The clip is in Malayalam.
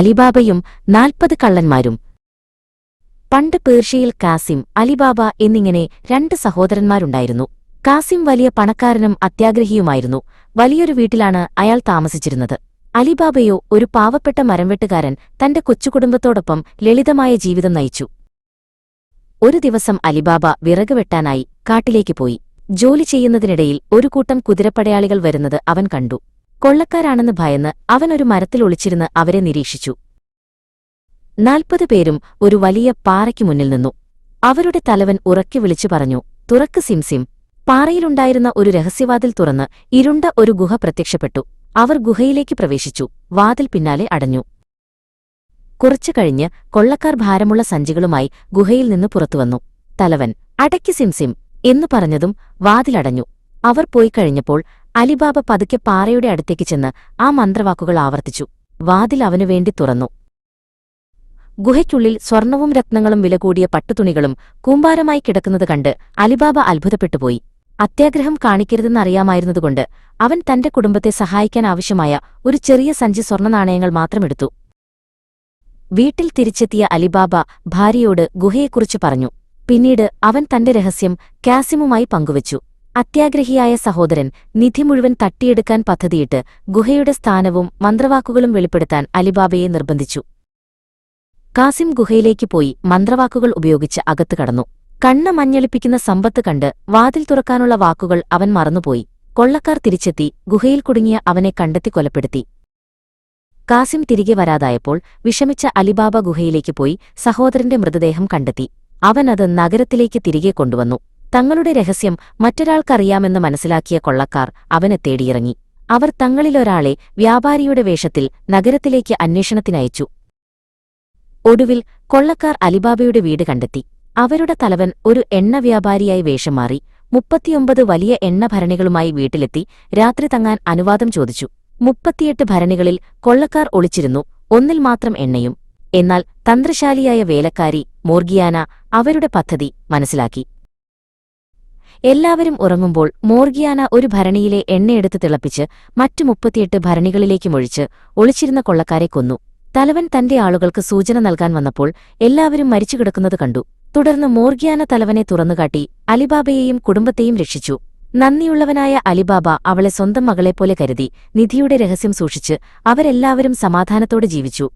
അലിബാബയും നാൽപ്പത് കള്ളന്മാരും. പണ്ട് പേർഷ്യയിൽ കാസിം അലിബാബ എന്നിങ്ങനെ രണ്ട് സഹോദരന്മാരുണ്ടായിരുന്നു. കാസിം വലിയ പണക്കാരനും അത്യാഗ്രഹിയുമായിരുന്നു. വലിയൊരു വീട്ടിലാണ് അയാൾ താമസിച്ചിരുന്നത്. അലിബാബയോ ഒരു പാവപ്പെട്ട മരംവെട്ടുകാരൻ തന്റെ കൊച്ചുകുടുംബത്തോടൊപ്പം ലളിതമായ ജീവിതം നയിച്ചു. ഒരു ദിവസം അലിബാബ വിറക് വെട്ടാനായി കാട്ടിലേക്ക് പോയി. ജോലി ചെയ്യുന്നതിനിടയിൽ ഒരു കൂട്ടം കുതിരപ്പടയാളികൾ വരുന്നത് അവൻ കണ്ടു. കൊള്ളക്കാരാണെന്ന് ഭയന്ന് അവൻ ഒരു മരത്തിൽ ഒളിച്ചിരുന്ന് അവരെ നിരീക്ഷിച്ചു. നാൽപ്പത് പേരും ഒരു വലിയ പാറയ്ക്കു മുന്നിൽ നിന്നു. അവരുടെ തലവൻ ഉറക്കി വിളിച്ചു പറഞ്ഞു തുറക്ക് സിംസിം. പാറയിലുണ്ടായിരുന്ന ഒരു രഹസ്യവാതിൽ തുറന്ന് ഇരുണ്ട ഒരു ഗുഹ പ്രത്യക്ഷപ്പെട്ടു. അവർ ഗുഹയിലേക്ക് പ്രവേശിച്ചു വാതിൽ പിന്നാലെ അടഞ്ഞു. കുറച്ചു കഴിഞ്ഞ് കൊള്ളക്കാർ ഭാരമുള്ള സഞ്ചികളുമായി ഗുഹയിൽ നിന്ന് പുറത്തുവന്നു തലവൻ അടയ്ക്ക് സിംസിം എന്നു പറഞ്ഞതും വാതിലടഞ്ഞു അവർ പോയി കഴിഞ്ഞപ്പോൾ അലിബാബ പതുക്കെ പാറയുടെ അടുത്തേക്ക് ചെന്ന് ആ മന്ത്രവാക്കുകൾ ആവർത്തിച്ചു. വാതിൽ അവനുവേണ്ടി തുറന്നു. ഗുഹയ്ക്കുള്ളിൽ സ്വർണവും രത്നങ്ങളും വില കൂടിയ പട്ടുതുണികളും കൂമ്പാരമായി കിടക്കുന്നത് കണ്ട് അലിബാബ അത്ഭുതപ്പെട്ടുപോയി അത്യാഗ്രഹം കാണിക്കരുതെന്നറിയാമായിരുന്നതുകൊണ്ട് അവൻ തന്റെ കുടുംബത്തെ സഹായിക്കാൻ ആവശ്യമായ ഒരു ചെറിയ സഞ്ചി സ്വർണനാണയങ്ങൾ മാത്രമെടുത്തു വീട്ടിൽ തിരിച്ചെത്തിയ അലിബാബ ഭാര്യയോട് ഗുഹയെക്കുറിച്ച് പറഞ്ഞു. പിന്നീട് അവൻ തന്റെ രഹസ്യം കാസിമുമായി പങ്കുവച്ചു. അത്യാഗ്രഹിയായ സഹോദരൻ നിധി മുഴുവൻ തട്ടിയെടുക്കാൻ പദ്ധതിയിട്ട് ഗുഹയുടെ സ്ഥാനവും മന്ത്രവാക്കുകളും വെളിപ്പെടുത്താൻ അലിബാബയെ നിർബന്ധിച്ചു. കാസിം ഗുഹയിലേക്ക് പോയി മന്ത്രവാക്കുകൾ ഉപയോഗിച്ച് അകത്തു കടന്നു. കണ്ണ് മഞ്ഞളിപ്പിക്കുന്ന സമ്പത്ത് കണ്ട് വാതിൽ തുറക്കാനുള്ള വാക്കുകൾ അവൻ മറന്നുപോയി. കൊള്ളക്കാർ തിരിച്ചെത്തി ഗുഹയിൽ കുടുങ്ങിയ അവനെ കണ്ടെത്തി കൊലപ്പെടുത്തി. കാസിം തിരികെ വരാതായപ്പോൾ വിഷമിച്ച അലിബാബ ഗുഹയിലേക്ക് പോയി സഹോദരന്റെ മൃതദേഹം കണ്ടെത്തി. അവനത് നഗരത്തിലേക്ക് തിരികെ കൊണ്ടുവന്നു. തങ്ങളുടെ രഹസ്യം മറ്റൊരാൾക്കറിയാമെന്ന് മനസ്സിലാക്കിയ കൊള്ളക്കാർ അവനെ തേടിയിറങ്ങി. അവർ തങ്ങളിലൊരാളെ വ്യാപാരിയുടെ വേഷത്തിൽ നഗരത്തിലേക്ക് അന്വേഷണത്തിനയച്ചു. ഒടുവിൽ കൊള്ളക്കാർ അലിബാബയുടെ വീട് കണ്ടെത്തി. അവരുടെ തലവൻ ഒരു എണ്ണ വ്യാപാരിയായി വേഷം മാറി. മുപ്പത്തിയൊമ്പത് വലിയ എണ്ണ ഭരണികളുമായി വീട്ടിലെത്തി രാത്രി തങ്ങാൻ അനുവാദം ചോദിച്ചു. മുപ്പത്തിയെട്ട് ഭരണികളിൽ കൊള്ളക്കാർ ഒളിച്ചിരുന്നു. ഒന്നിൽ മാത്രം എണ്ണയും. എന്നാൽ തന്ത്രശാലിയായ വേലക്കാരി മോർഗിയാന അവരുടെ പദ്ധതി മനസ്സിലാക്കി. എല്ലാവരും ഉറങ്ങുമ്പോൾ മോർഗിയാന ഒരു ഭരണിയിലെ എണ്ണയെടുത്ത് തിളപ്പിച്ച് മറ്റു മുപ്പത്തിയെട്ട് ഭരണികളിലേക്കുമൊഴിച്ച് ഒളിച്ചിരുന്ന കൊള്ളക്കാരെ കൊന്നു. തലവൻ തന്റെ ആളുകൾക്ക് സൂചന നൽകാൻ വന്നപ്പോൾ എല്ലാവരും മരിച്ചു കിടക്കുന്നത് കണ്ടു. തുടർന്ന് മോർഗിയാന തലവനെ തുറന്നുകാട്ടി അലിബാബയെയും കുടുംബത്തെയും രക്ഷിച്ചു. നന്ദിയുള്ളവനായ അലിബാബ അവളെ സ്വന്തം മകളെപ്പോലെ കരുതി നിധിയുടെ രഹസ്യം സൂക്ഷിച്ച് അവരെല്ലാവരും സമാധാനത്തോടെ ജീവിച്ചു.